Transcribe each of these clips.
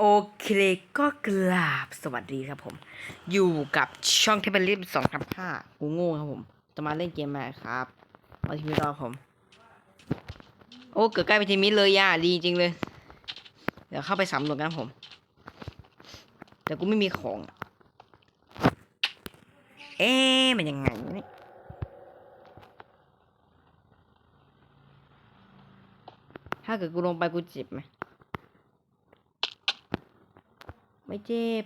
โอเคก็กราบสวัสดีครับผม อยู่กับช่องเทปเปอร์ลิฟสองทับห้ากูโง่ครับผม จะมาเล่นเกมอะไรครับมาทีมรอผม โอ้เกิดใกล้ไปทีมิตเลยย่าดีจริงเลย เดี๋ยวเข้าไปสำรวจกันครับผม แต่กูไม่มีของ เอ๊ะมันยังไงเนี่ยถ้าเกิดกูลงไปกูเจ็บไหม ไม่เจ็บ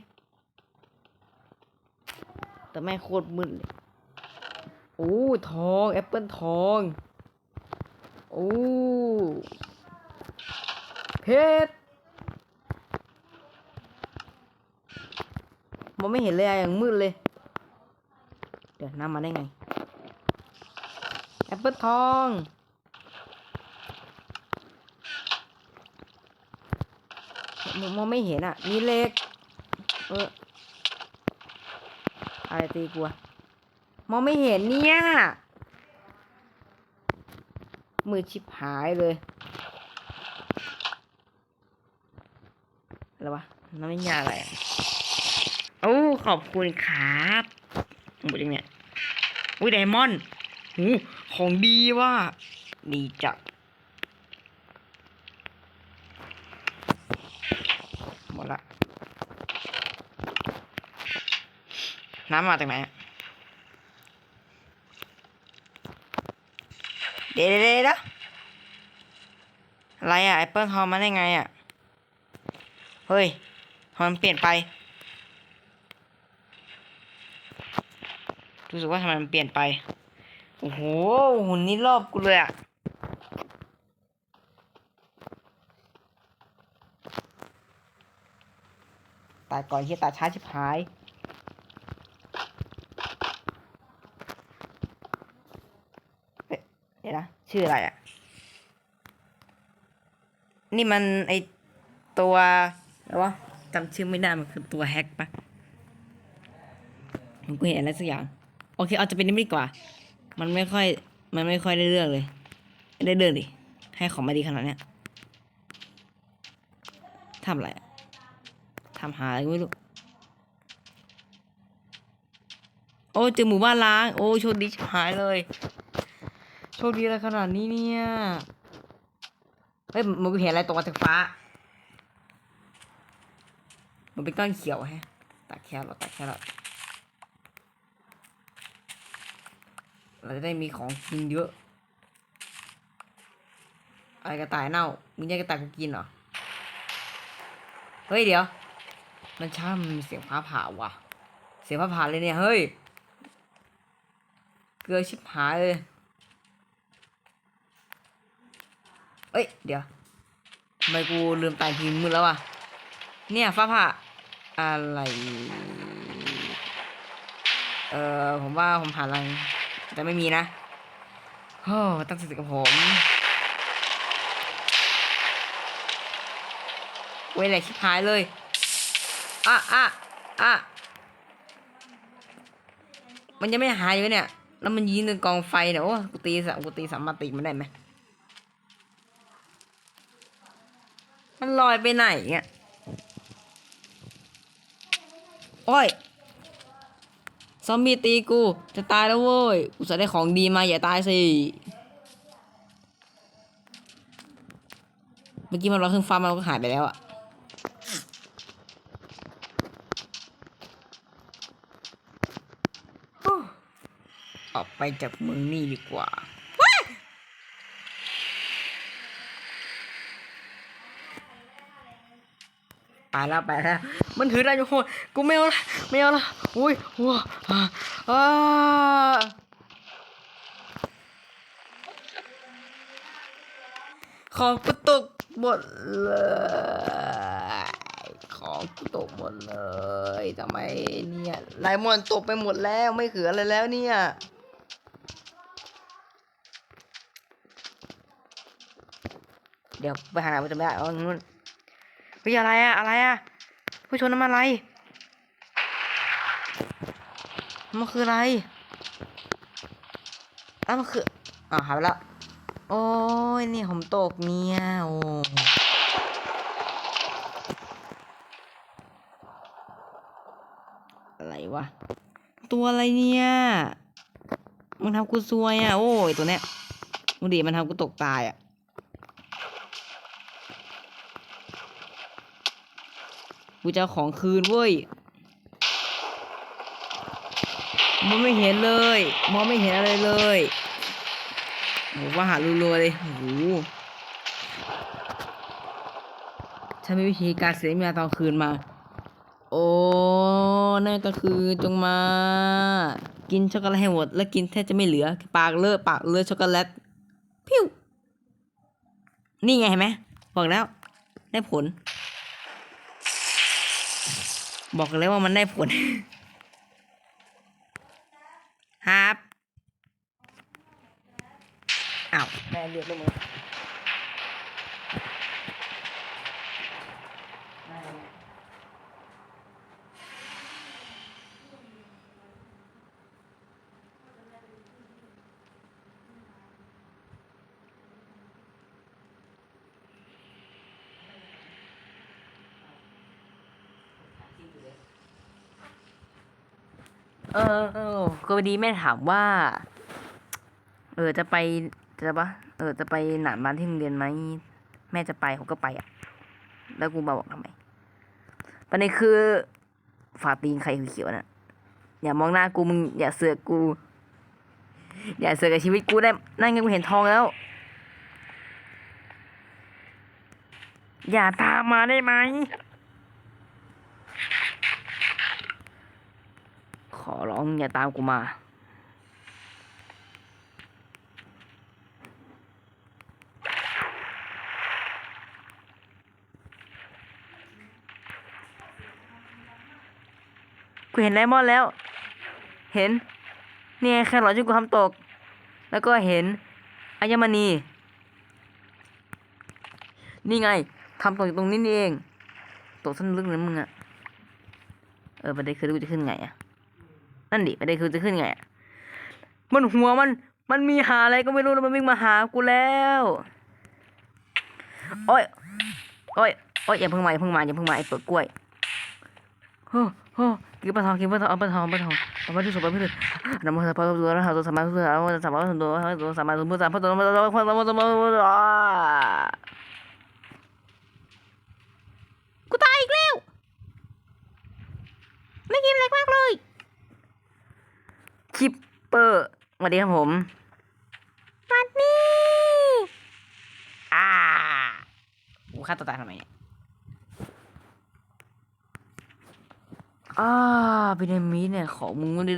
แต่แม่โคตรมึนเลยโอ้ทองแอปเปิลทองโอ้เพชรมองไม่เห็นเลยอะอย่างมืดเลย เดี๋ยวน้ำมาได้ไง แอปเปิลทองมองไม่เห็นอะมีเหล็ก เอออะไรตีกลัวมองไม่เห็นเนี่ย มือชิบหายเลย อะไรวะ น้ำมันยาอะไรอะโอ้ขอบคุณครับหมดยังเนี่ย อุ้ยไดมอนด์หูของดีว่ะดีจัดหมดละ น้ำมาจากไหนเดี๋ยวเดี๋ยวอะไรอะแอปเปิลทองมาได้ไงอะเฮ้ยทำไมมันเปลี่ยนไป รู้สึกว่าทำไมมันเปลี่ยนไป โอ้โห หุ่นนี้รอบกูเลยอะตายก่อนที่ตายช้าชิบหาย เดี๋ยวนะ ชื่ออะไรอะ่ะนี่มันไอตัวอะไรวะจำชื่อไม่ได้มันคือตัวแฮกปะผมก็เห็นอะไรสักอย่าง โอเค เอาจะเป็นนี้ดีกว่า มันไม่ค่อย มันไม่ค่อยได้เรื่องเลยไได้เรื่องดิ ให้ของมาดีขนาดเนี้ยทำอะไรทำหาอะไรไม่รู้ โอ้เจอหมู่บ้านล้าง โอ้โชคดีชิบหายเลย โชคดีอะไรขนาดนี้เนี่ย เฮ้ยมึงเห็นอะไรตกมาจากฟ้า มันเป็นก้อนเขียวแฮะตัดแครอทตัดแครอทเราจะได้มีของกินเยอะ อะไรกระต่ายเน่ามึงแยกกระต่ายกูกินเหรอ เฮ้ยเดี๋ยว มันช่างมีเสียงฟ้าผ่าว่ะ เสียงฟ้าผ่าเลยเนี่ยเฮ้ย เกลือชิบหายเลย เอ้ย เดี๋ยวทำไมกูลืมตายทีมือแล้ววะ เนี่ยฟ้าผ่าอะไร เออผมว่าผมหาอะไรแต่ไม่มีนะโอ้ตั้งสติกับผมเว้ยแหลกชิบหายเลย อะอะอะมันยังไม่หายอยู่เนี่ย แล้วมันยิงในกองไฟเนี่ย โอ้ กูตีสามกูตีสามมาตีมันได้ไหม มันลอยไปไหนเนี่ยโอ้ย ซอมบี้ตีกู จะตายแล้วเว้ยกูจะได้ของดีมาอย่าตายสิ เมื่อกี้มันรอเครื่องฟ้ามันก็หายไปแล้วอะออกไปจากเมืองนี่ดีกว่า ไปแล้วไปแล้วมันถือได้ทุกคนกูไม่เอาละไม่เอาละอุ้ยว้าอ่าของกูตกหมดเลย ของกูตกหมดเลยทำไมเนี่ยไลมอนตกไปหมดแล้วไม่เหลืออะไรแล้วเนี่ยเดี๋ยวไปหามันจะไม่ได้เอานู่น วิ่ยอะไรอะอะไรอะผู้ชนน้ำอะไรมันคืออะไรแล้วมันคืออ่าหายไปแล้วโอ้ยนี่ผมตกเนี่ยโอ้อะไรวะตัวอะไรเนี่ยมันทำกูซวยอะโอ้ยตัวเนี้ยมันดีมันทำกูตกตายอะ กูจะเอของคืนเว้ยมองไม่เห็นเลยมองไม่เห็นอะไรเลยโหว่าหารัวๆเลยโอ้โหฉันมีวิธีการเสียเมียตอนคืนมา โอ้นั่นก็คือจงมา กินช็อกโกแลตให้หมด แล้วกินแทบจะไม่เหลือ ปากเลอะปากเลอะช็อกโกแลตพิ้วนี่ไงเห็นไหมบอกแล้ว ได้ผล บอกเลยว่ามันได้ผลครับอ้าวแม่เรียกแล้วมึง เออเออก็พอดีแม่ถามว่า เออจะไปจะปะเออจะไปหนานบ้านที่โรงเรียนไหมแม่จะไปผมก็ไปอะ แล้วกูมาบอกทำไมประเด็นคือฝาตีนใครเขียวๆน่ะอย่ามองหน้ากูมึงอย่าเสือกกู อย่าเสือกกับชีวิตกูได้นั่นไงกูเห็นทองแล้ว อย่าตามมาได้ไหม ขอร้องอย่าตามกูมา กูเห็นไดมอนด์แล้ว เห็นเนี่ยแค่หลอดที่กูทำตก แล้วก็เห็นอัญมณี นี่ไงทำตกอยู่ตรงนี้นี่เอง ตกสั้นลึกนะมึงอะเออประเด็นคือกูจะขึ้นไงอะ นั่นดิประเด็นคือจะขึ้นไงมันหัวมันมันมีหาอะไรก็ไม่รู้แล้วมันวิ่งมาหากูแล้วโอ้ยโอ้ยโอ้ยอย่าเพิ่งมาอย่าเพิ่งมาอย่าเพิ่งมาไอ้เปิดกล้วยโอ้โหกินปลาทองกินปลาทองเอาปลาทองปลาทองเอาปลาที่สุดปลาที่สุดนำมาสัพพะตัวแล้วหาตัวสามารถตัวสามารถสามารถตัวตัวสามารถตัวสามารถตัวสามารถตัวสามารถตัวสามารถตัวสามารถตัวกูตายอีกแล้วไม่กินแรงมากเลย คิปเปอร์สวัสดีครับผมสวัสดีอ่ากูฆ่าตัวตายทำไมเนี่ยอ่าพีระมิดเนี่ยของมึงมันดิ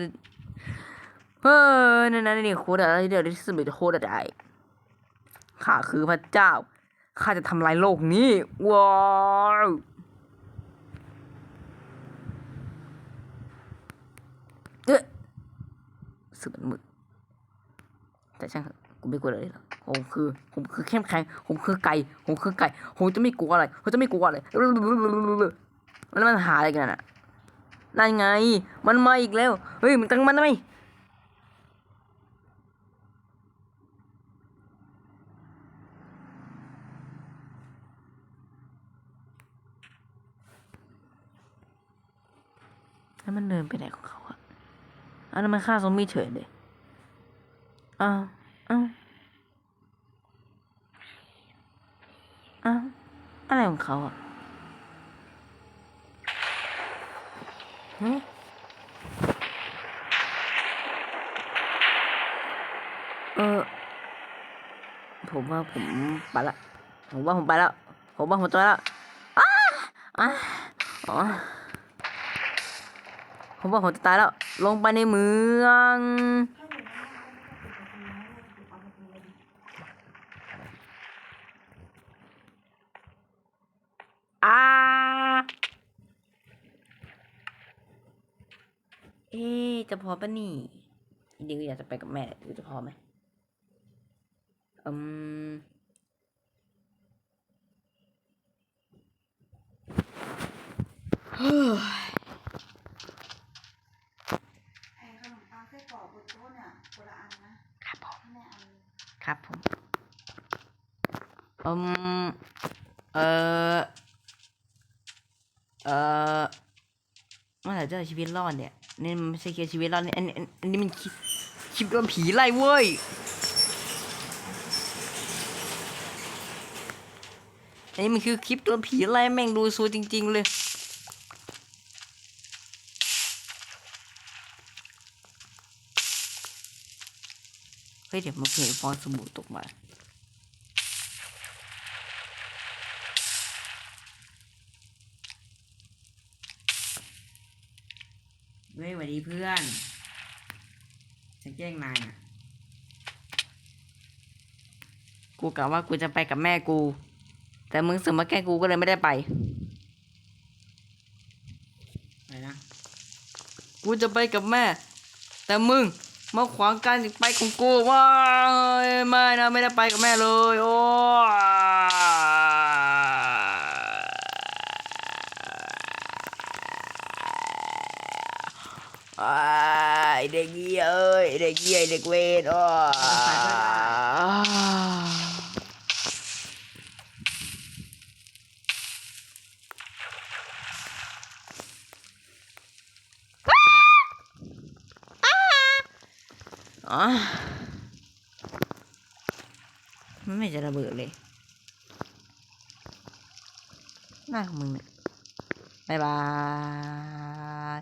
เฮ้ยนั่นนั่นนี่โคตรอะไรเดี๋ยวที่สุดเป็นโคตรอะไรข้าคือพระเจ้า ข้าจะทำลายโลกนี้ ว้าวเอ๊ะ สึกมันมืดแต่ช่างกูไม่กลัวอะไรหรอกผมคือ ผมคือเข้มแข็งผมคือไก่ผมคือไก่ผมจะไม่กลัวอะไรผมจะไม่กลัวอะไรแล้วมันหาอะไรกันน่ะนั่นไง มันมาอีกแล้ว เฮ้ยมึงตั้งมันทำไมแล้วมันเดินไปไหนของเขาอะ อันนั้นมันฆ่าซอมบี้เฉยเลยอ้าวอ้าวอ้าวอะไรของเขาอะฮะเออ ผมว่าผมไปละ ผมว่าผมไปแล้ว ผมว่าผมตัวแล้วอ้าอะอ๋อผมว่าผมจะตายแล้ว ลงไปในเมือง อ่า เอ๊จะพอปะนี่เดี๋ยวอยากจะไปกับแม่หรือจะพอไหมอืมเฮ้ย ไอ้ขนมปังไส้กรอกบนโต๊ะเนี่ยคนละอันนะครับ ผม แม่อัน ครับผม อืมเออเออเมื่อไหร่จะเอาชีวิตรอดเนี่ยนี่มันไม่ใช่เคลียร์ชีวิตแล้วนี่อันนี้อันนี้มันคลิปคลิปโดนผีไล่เว้ยอันนี้มันคือคลิปโดนผีไล่แม่งดูซูจริง ๆ เลยเฮ้ยเดี๋ยวมาเพลฟองสบู่ตกมา เฮ้ยสวัสดีเพื่อนฉันแกล้งนายน่ะกูกะว่ากูจะไปกับแม่กู แต่มึงสือกมาแกล้งกูก็เลยไม่ได้ไปอะไรนะ กูจะไปกับแม่ แต่มึงมาขวางการไปของกูว้าไม่นะไม่ได้ไปกับแม่เลย โอ้ อ้ายเด็กเหี้ยเอ้ยเด็กเหี้ยเด็กเวรอ้ออ๋อมันไม่จะระเบิดเลยหน้าของมึงเนี่ยบ๊ายบาย